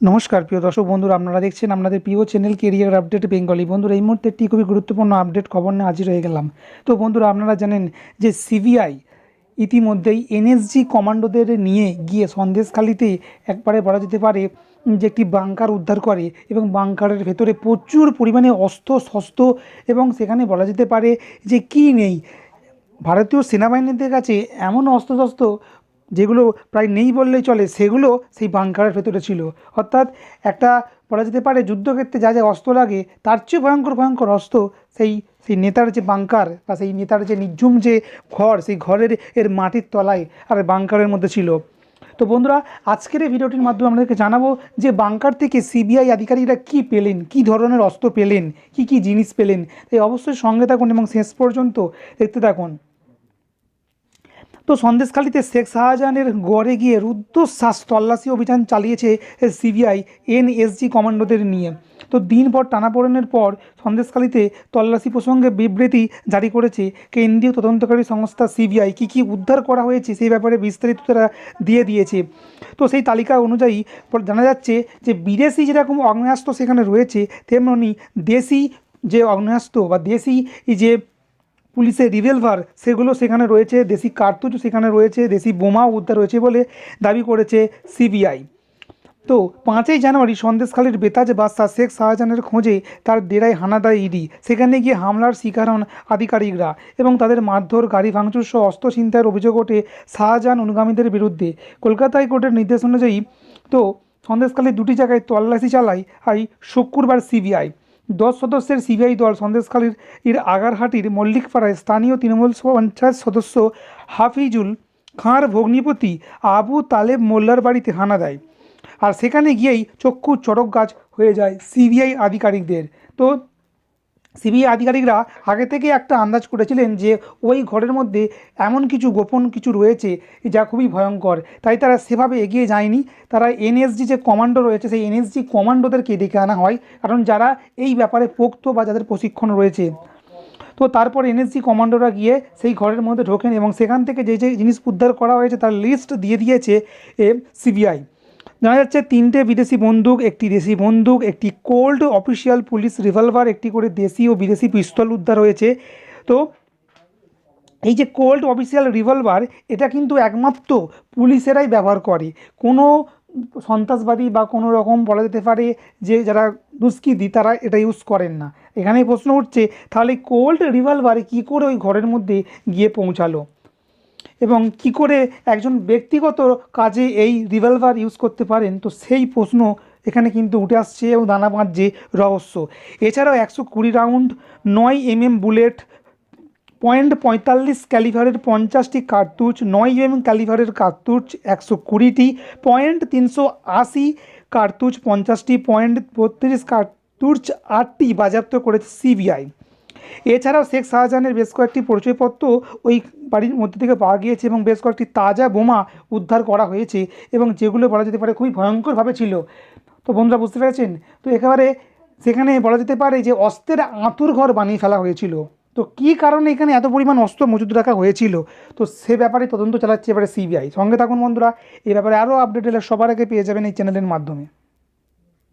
নমস্কার, প্রিয় দর্শক বন্ধুরা, আপনারা দেখছেন আপনাদের প্রিয় চ্যানেল কেরিয়ার আপডেট বেঙ্গলি বন্ধুরা, এই মুহূর্তে একটি খুবই গুরুত্বপূর্ণ আপডেট খবর নিয়ে হাজির হয়ে গেলাম। তো বন্ধুরা, আপনারা জানেন যে সিবিআই ইতিমধ্যেই এনএসজি কমান্ডোদের নিয়ে গিয়ে সন্দেশখালিতে একবারে বলা যেতে পারে যে একটি বাংকার উদ্ধার করে এবং বাংকারের ভেতরে প্রচুর পরিমাণে অস্ত্র, শস্ত্র এবং সেখানে বলা যেতে পারে যে কী নেই। ভারতীয় সেনাবাহিনীদের কাছে এমন অস্ত্রশস্ত্র যেগুলো প্রায় নেই বললেই চলে, সেগুলো সেই বাংকারের ভেতরে ছিল। অর্থাৎ একটা, বলা যেতে পারে, যুদ্ধক্ষেত্রে যা যা অস্ত্র লাগে, তার চেয়ে ভয়ঙ্কর ভয়ঙ্কর অস্ত্র সেই সেই নেতার যে বাংকার বা সেই নেতার যে নির্ঝুম যে ঘর, সেই ঘরের এর মাটির তলায় আর বাংকারের মধ্যে ছিল। তো বন্ধুরা, আজকের এই ভিডিওটির মাধ্যমে আপনাদেরকে জানাব যে বাংকার থেকে সিবিআই আধিকারিকরা কী পেলেন, কী ধরনের অস্ত্র পেলেন, কী কী জিনিস পেলেন। তাই অবশ্যই সঙ্গে থাকুন এবং শেষ পর্যন্ত দেখতে থাকুন। তো সন্দেশখালীতে শেখ শাহজাহানের গড়ে গিয়ে রুদ্ধশ্বাস তল্লাশি অভিযান চালিয়েছে সিবিআই, এনএসজি কমান্ডোদের নিয়ে। তো দিনভর টানাপোড়েনের পর সন্দেশখালীতে তল্লাশি প্রসঙ্গে বিবৃতি জারি করেছে কেন্দ্রীয় তদন্তকারী সংস্থা সিবিআই। কী কী উদ্ধার করা হয়েছে সেই ব্যাপারে বিস্তারিত তারা দিয়ে দিয়েছে। তো সেই তালিকা অনুযায়ী জানা যাচ্ছে যে বিদেশি যেরকম আগ্নেয়াস্ত্র সেখানে রয়েছে, তেমনি দেশি যে আগ্নেয়াস্ত্র বা দেশি যে পুলিশের রিভলভার সেগুলো সেখানে রয়েছে, দেশি কার্তুজ সেখানে রয়েছে, দেশি বোমাও উদ্ধার হয়েছে বলে দাবি করেছে সিবিআই। তো পাঁচই জানুয়ারি সন্দেশখালীর বেতাজ বাদশাহ শেখ শাহজাহানের খোঁজে তার ডেরায় হানা দেয় ইডি। সেখানে গিয়ে হামলার শিকার হন আধিকারিকরা এবং তাদের মারধর, গাড়ি ভাঙচুর সহ অস্ত্র ছিনতাইয়ের অভিযোগ ওঠে শাহজাহান অনুগামীদের বিরুদ্ধে। কলকাতা হাইকোর্টের নির্দেশ অনুযায়ী তো সন্দেশখালীর দুটি জায়গায় তল্লাশি চালায় আই শুক্রবার সিবিআই। দশ সদস্যের সিবিআই দল সন্দেশখালীর এর আগারহাটির মল্লিকপাড়ায় স্থানীয় তৃণমূল পঞ্চায়েত সদস্য হাফিজুল খাঁর ভগ্নিপতি আবু তালেব মোল্লার বাড়িতে হানা দেয়। আর সেখানে গিয়েই চক্ষু চড়ক গাছ হয়ে যায় সিবিআই আধিকারিকদের। তো সিবিআই আধিকারিকরা আগে থেকে একটা আন্দাজ করেছিলেন যে ওই ঘরের মধ্যে এমন কিছু গোপন কিছু রয়েছে যা খুবই ভয়ঙ্কর। তাই তারা সেভাবে এগিয়ে যায়নি। তারা এনএসজি যে কমান্ডো রয়েছে, সেই এনএসজি কমান্ডোদেরকে ডেকে আনা হয়। কারণ যারা এই ব্যাপারে পোক্ত বা যাদের প্রশিক্ষণ রয়েছে। তো তারপর এনএসজি কমান্ডোরা গিয়ে সেই ঘরের মধ্যে ঢোকেন এবং সেখান থেকে যে যে জিনিস উদ্ধার করা হয়েছে, তার লিস্ট দিয়ে দিয়েছে সিবিআই। জানা যাচ্ছে তিনটে বিদেশি বন্দুক, একটি দেশি বন্দুক, একটি কোল্ড অফিসিয়াল পুলিশ রিভলভার, একটি করে দেশি ও বিদেশি পিস্তল উদ্ধার হয়েছে। তো এই যে কোল্ড অফিসিয়াল রিভলভার, এটা কিন্তু একমাত্র পুলিশেরাই ব্যবহার করে। কোনো সন্ত্রাসবাদী বা কোনো রকম বলা যেতে পারে যে যারা দুষ্কৃতী, তারা এটা ইউজ করেন না। এখানেই প্রশ্ন উঠছে, তাহলে কোল্ড রিভলভারে কী করে ওই ঘরের মধ্যে গিয়ে পৌঁছালো? এবং কি করে একজন ব্যক্তিগত কাজে এই রিভলভার ইউজ করতে পারেন, তো সেই প্রশ্ন এখানে কিন্তু উঠে আসছে এবং দানা বাঁধছে রহস্য। এছাড়াও একশো কুড়ি রাউন্ড নয় এমএম বুলেট পয়েন্ট পঁয়তাল্লিশ ক্যালিভারের পঞ্চাশটি কার্তুজ নয় এম ক্যালিভারের কার্তুজ একশো কুড়িটি পয়েন্ট তিনশো আশি কার্তুজ পঞ্চাশটি পয়েন্ট বত্রিশ কার্তুজ আটটি বাজেয়াপ্ত করেছে সিবিআই এছাড়াও শেখ শাহজাহানের বেশ কয়েকটি পরিচয়পত্র ওই বাড়ির মধ্যে থেকে পাওয়া গিয়েছে এবং বেশ কয়েকটি তাজা বোমা উদ্ধার করা হয়েছে এবং যেগুলো বলা যেতে পারে খুবই ভয়ঙ্করভাবে ছিল। তো বন্ধুরা, বুঝতে পেরেছেন? তো একেবারে সেখানে বলা যেতে পারে যে অস্ত্রের আঁতুর ঘর বানিয়ে ফেলা হয়েছিল। তো কী কারণে এখানে এত পরিমাণ অস্ত্র মজুদ রাখা হয়েছিল? তো সে ব্যাপারে তদন্ত চালাচ্ছে এবারে সিবিআই সঙ্গে থাকুন বন্ধুরা, এ ব্যাপারে আরও আপডেট এলে সবার আগে পেয়ে যাবেন এই চ্যানেলের মাধ্যমে।